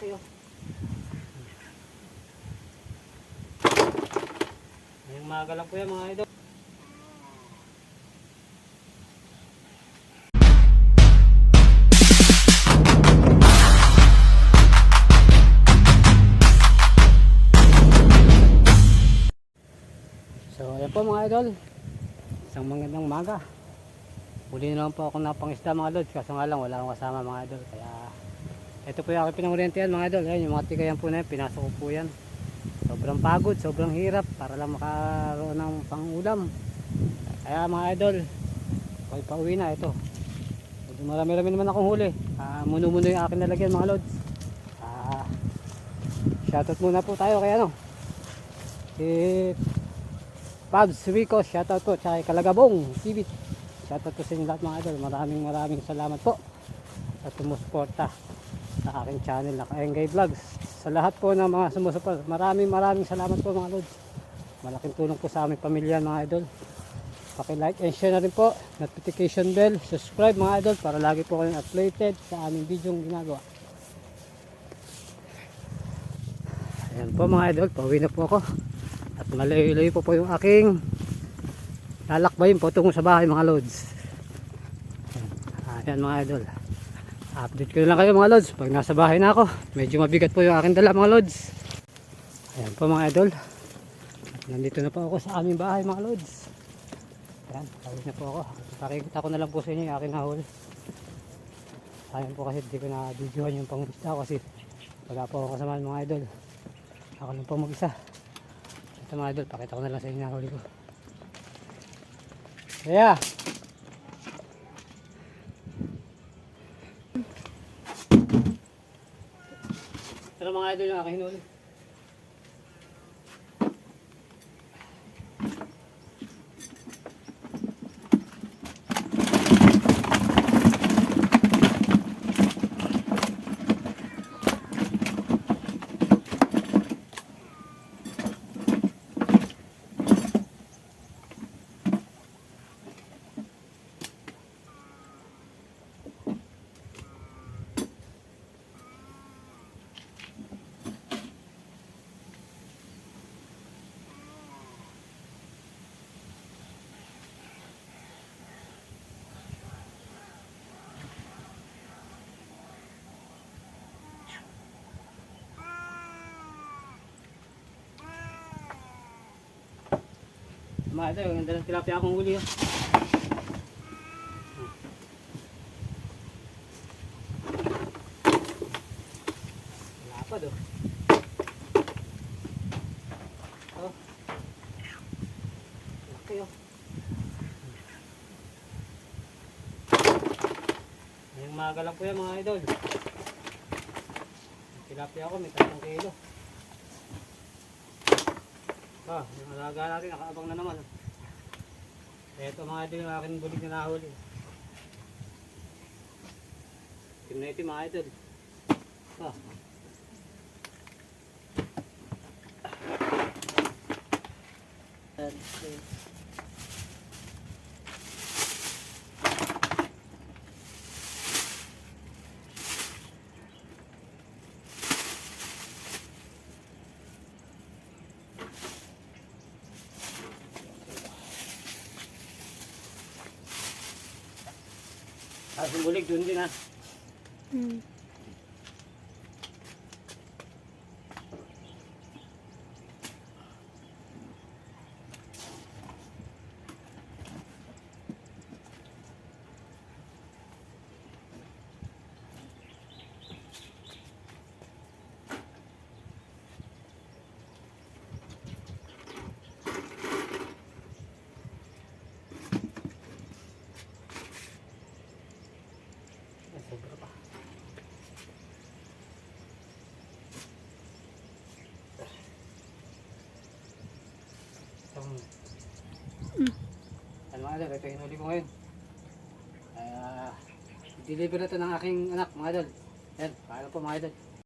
Oh. Ngayong maga lang po yan mga idol. So ayan po mga idol. Isang magandang maga. Huli na lang po ako napangisda mga lods. Kaso nga lang wala akong kasama mga idol. Kaya ito po yung aking pinangorientihan mga idol. Ayan yung mga tikayan po na yan. Pinasok po yan. Sobrang pagod, sobrang hirap para lang makaroon ng pangulam. Kaya mga idol, okay pauwi na ito. Marami-rami naman akong huli. Ah, muno-muno yung akin nalagyan mga lods. Ah, shoutout muna po tayo kaya ano. Si Pabs Rico, shoutout po. Tsaka Kalagabong TV. Shoutout po sa inyo lahat mga idol. Maraming maraming salamat po sa sumusuporta sa aking channel na Kaengay Vlogs. Sa lahat po ng mga sumusuporta, maraming maraming salamat po mga lods. Malaking tulong po sa aming pamilya mga idol. Paki-like and share na rin po. Notification bell, subscribe mga idol para lagi po kayong updated sa aming video ginagawa. Ayan po mga idol, pauwi na po ako. At malayo-layo po po yung aking lalakbayin po tungo sa bahay mga lods. Ayan, mga idol. Update ko lang kayo mga lods pag nasa bahay na ako. Medyo mabigat po yung aking dala mga lods. Ayan po mga idol. Nandito na po ako sa aming bahay mga lods. Ayan, tawid na po ako. Pakikita ko na lang po sa inyo yung aking hahol. Sayang po kasi hindi ko na videohan yung pangisda kasi wala po ako kasama mga idol. Ako lang po mag-isa. Ito mga idol, pakita ko na lang sa inyo yung huli ko. Kaya, ito na mga idol yung aking hinuli. Mga idol, yung ganda ng tilapia akong huli. oh. Wala pa do. Oh. Laki oh. Ngayong maga po yan mga idol. Tilapia ako, may 3 kilo. Ah, yung alaga natin, nakaabang na naman. Ito mga idol yung aking bulig na nahuli. Itim na itim mga idol. Ah. Tapos yung bulig dun din ha. Hmm. Ano mga idol, ito yung huli ko ngayon. Kaya, deliver na ito ng aking anak mga idol. Yan, paano po mga idol.